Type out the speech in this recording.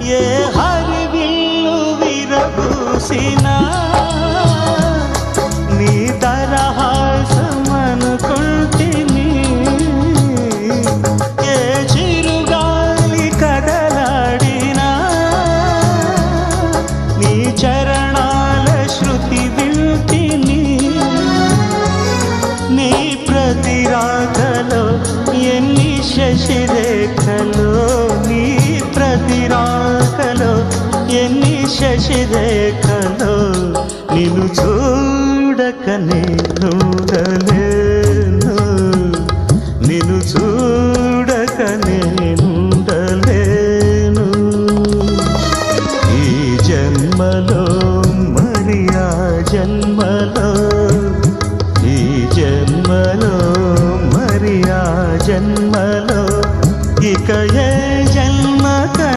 ఏ హరివిల్లు విరబూసినా నీ దరహాసమనుకుంటిని ఏ చిరుగాలి కదలాడినా నీ చరణాల శృతి వింటిని నీ ప్రతిరాధలో ఎన్ని శశిరేఖలో ఆకలు ఎన్ని శశిరేఖలు నిన్ను చూడక నేనుండలేను నిన్ను చూడక నేనుండలేను ఈ జన్మలో మరియా జన్మలో ఈ జన్మలో